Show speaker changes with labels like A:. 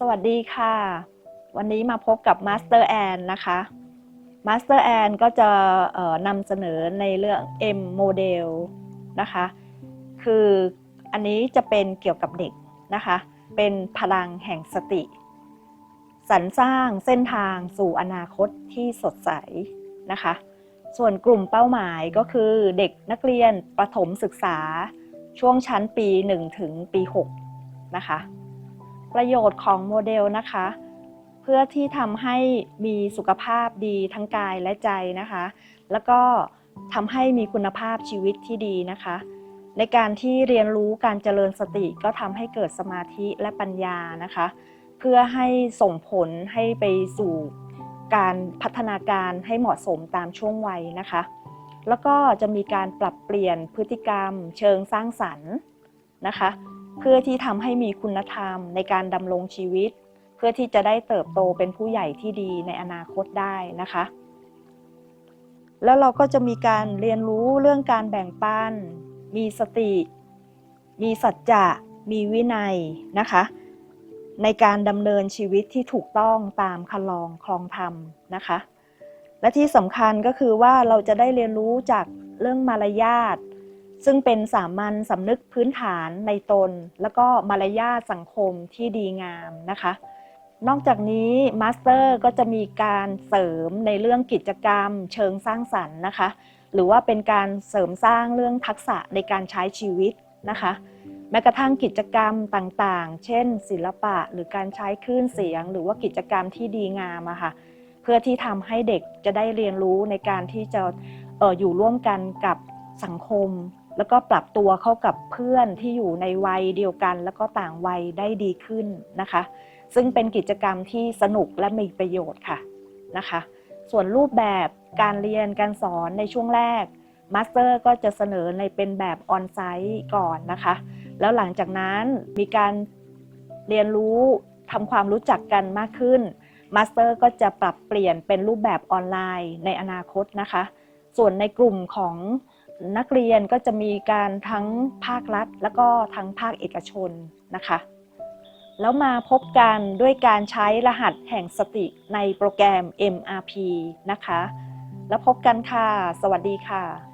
A: สวัสดีค่ะ วันนี้มาพบกับมาสเตอร์แอนนะคะมาสเตอร์แอนก็จะนำเสนอในเรื่อง M Model นะคะ คืออันนี้จะเป็นเกี่ยวกับเด็กนะคะ เป็นพลังแห่งสติ สรรสร้างเส้นทางสู่อนาคตที่สดใสนะคะ ส่วนกลุ่มเป้าหมายก็คือเด็กนักเรียนประถมศึกษาช่วงชั้นปี 1 ถึงปี 6 นะคะ ประโยชน์ของโมเดลนะคะ เพื่อที่ทำให้มีสุขภาพดีทั้งกายและใจนะคะ แล้วก็ทำให้มีคุณภาพชีวิตที่ดีนะคะ ในการที่เรียนรู้การเจริญสติก็ทำให้เกิดสมาธิและปัญญานะคะ เพื่อให้ส่งผลให้ไปสู่การพัฒนาการให้เหมาะสมตามช่วงวัยนะคะ แล้วก็จะมีการปรับเปลี่ยนพฤติกรรมเชิงสร้างสรรค์นะคะ เพื่อที่ทำให้มีคุณธรรมในการดำรงชีวิต เพื่อที่จะได้เติบโตเป็นผู้ใหญ่ที่ดีในอนาคตได้นะคะ แล้วเราก็จะมีการเรียนรู้เรื่องการแบ่งปัน มีสติ มีสัจจะ มีวินัยนะคะ ในการดำเนินชีวิตที่ถูกต้องตามคันลองคลองธรรมนะคะ และที่สำคัญก็คือว่าเราจะได้เรียนรู้จากเรื่องมารยาท ซึ่งเป็นสามัญสำนึกพื้นฐานในตน แล้วก็มารยาทสังคมที่ดีงามนะคะ นอกจากนี้มาสเตอร์ก็จะมีการเสริมในเรื่องกิจกรรม เชิงสร้างสรรค์นะคะ หรือว่าเป็นการเสริมสร้างเรื่องทักษะในการใช้ชีวิตนะคะแม้กระทั่งกิจกรรมต่างๆ เช่น ศิลปะหรือการใช้คลื่นเสียง หรือว่ากิจกรรมที่ดีงามอะค่ะเพื่อที่ทำให้เด็กจะได้เรียนรู้ในการที่จะอออยู่ร่วมกันกับสังคม แล้วก็ปรับตัวเข้ากับเพื่อนที่อยู่ในวัยเดียวกัน แล้วก็ต่างวัยได้ดีขึ้นนะคะ ซึ่งเป็นกิจกรรมที่สนุกและมีประโยชน์ค่ะนะคะ ส่วนรูปแบบการเรียนการสอนในช่วงแรกมาสเตอร์ก็จะเสนอในเป็นแบบออนไซต์ก่อนนะคะ แล้วหลังจากนั้นมีการเรียนรู้ทำความรู้จักกันมากขึ้นมาสเตอร์ก็จะปรับเปลี่ยนเป็นรูปแบบออนไลน์ในอนาคตนะคะ ส่วนในกลุ่มของ นักเรียนก็จะมีการทั้งภาครัฐ แล้วก็ทั้งภาคเอกชนนะคะ แล้วมาพบกันด้วยการใช้รหัสแห่งสติในโปรแกรม MRP นะคะ แล้วพบกันค่ะ สวัสดีค่ะ